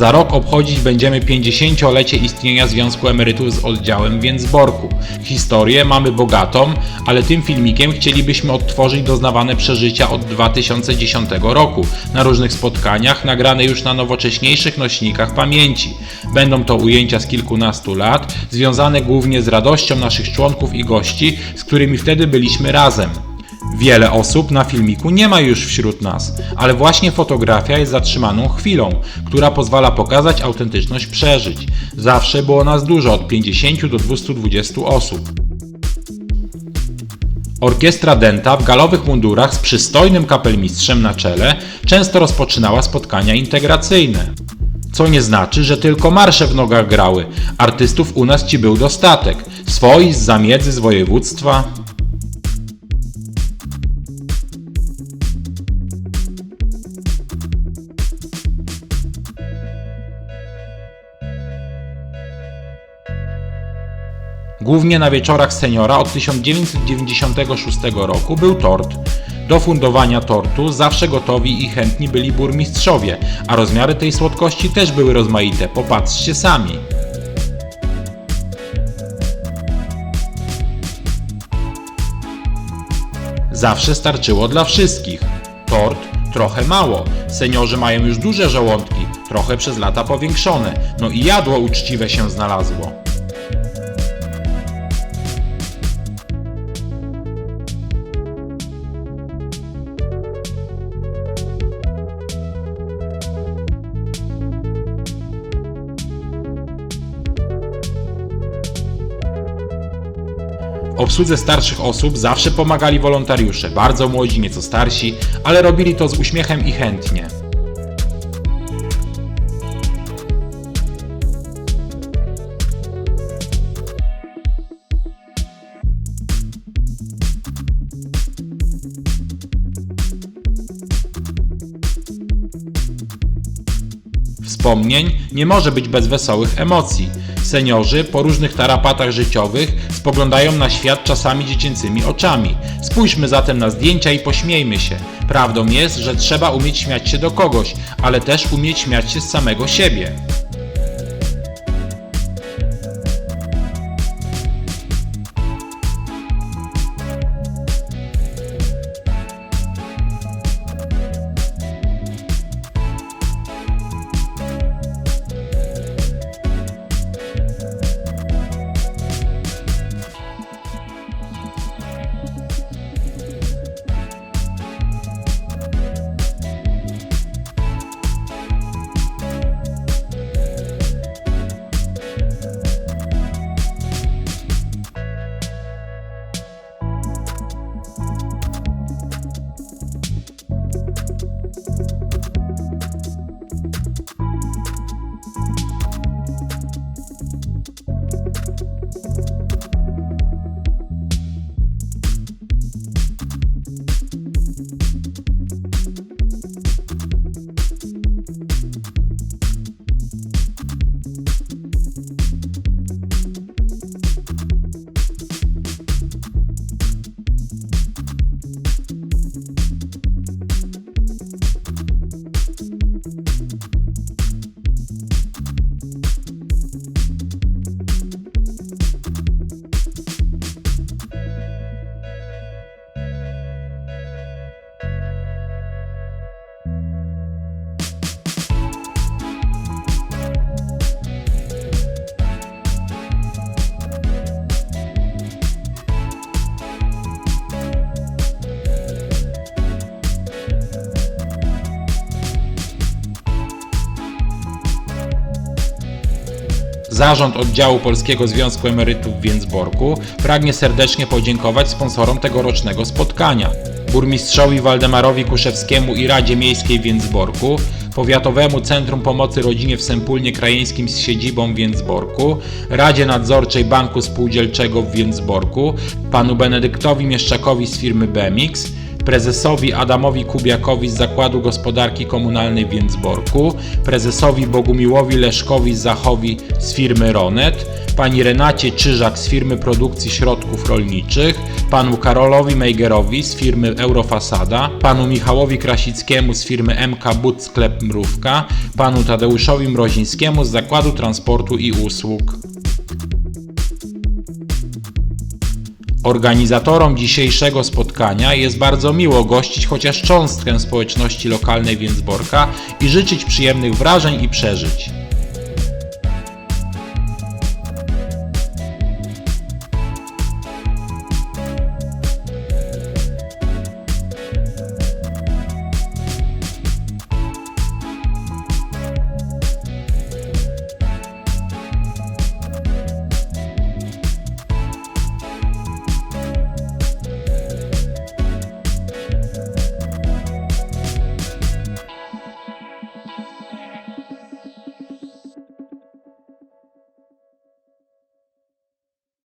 Za rok obchodzić będziemy 50-lecie istnienia Związku Emerytów z oddziałem w Więcborku. Historię mamy bogatą, ale tym filmikiem chcielibyśmy odtworzyć doznawane przeżycia od 2010 roku na różnych spotkaniach, nagrane już na nowocześniejszych nośnikach pamięci. Będą to ujęcia z kilkunastu lat, związane głównie z radością naszych członków i gości, z którymi wtedy byliśmy razem. Wiele osób na filmiku nie ma już wśród nas, ale właśnie fotografia jest zatrzymaną chwilą, która pozwala pokazać autentyczność przeżyć. Zawsze było nas dużo, od 50 do 220 osób. Orkiestra Denta w galowych mundurach z przystojnym kapelmistrzem na czele często rozpoczynała spotkania integracyjne. Co nie znaczy, że tylko marsze w nogach grały. Artystów u nas ci był dostatek. Swoi z zamiedzy z województwa. Głównie na wieczorach seniora od 1996 roku był tort. Do fundowania tortu zawsze gotowi i chętni byli burmistrzowie, a rozmiary tej słodkości też były rozmaite. Popatrzcie sami. Zawsze starczyło dla wszystkich. Tort trochę mało. Seniorzy mają już duże żołądki, trochę przez lata powiększone. No i jadło uczciwe się znalazło. Obsłudze starszych osób zawsze pomagali wolontariusze, bardzo młodzi, nieco starsi, ale robili to z uśmiechem i chętnie. Wspomnień nie może być bez wesołych emocji. Seniorzy po różnych tarapatach życiowych spoglądają na świat czasami dziecięcymi oczami. Spójrzmy zatem na zdjęcia i pośmiejmy się. Prawdą jest, że trzeba umieć śmiać się do kogoś, ale też umieć śmiać się z samego siebie. Zarząd Oddziału Polskiego Związku Emerytów w Więcborku pragnie serdecznie podziękować sponsorom tegorocznego spotkania. Burmistrzowi Waldemarowi Kuszewskiemu i Radzie Miejskiej w Więcborku, Powiatowemu Centrum Pomocy Rodzinie w Sępólnie Krajeńskim z siedzibą w Więcborku, Radzie Nadzorczej Banku Spółdzielczego w Więcborku, panu Benedyktowi Mieszczakowi z firmy BEMIX, prezesowi Adamowi Kubiakowi z Zakładu Gospodarki Komunalnej w Więcborku, prezesowi Bogumiłowi Leszkowi Zachowi z firmy Ronet, pani Renacie Czyżak z firmy produkcji środków rolniczych, panu Karolowi Mejgerowi z firmy Eurofasada, panu Michałowi Krasickiemu z firmy MK But Sklep Mrówka, panu Tadeuszowi Mrozińskiemu z Zakładu Transportu i Usług. Organizatorom dzisiejszego spotkania jest bardzo miło gościć chociaż cząstkę społeczności lokalnej Więcborka i życzyć przyjemnych wrażeń i przeżyć.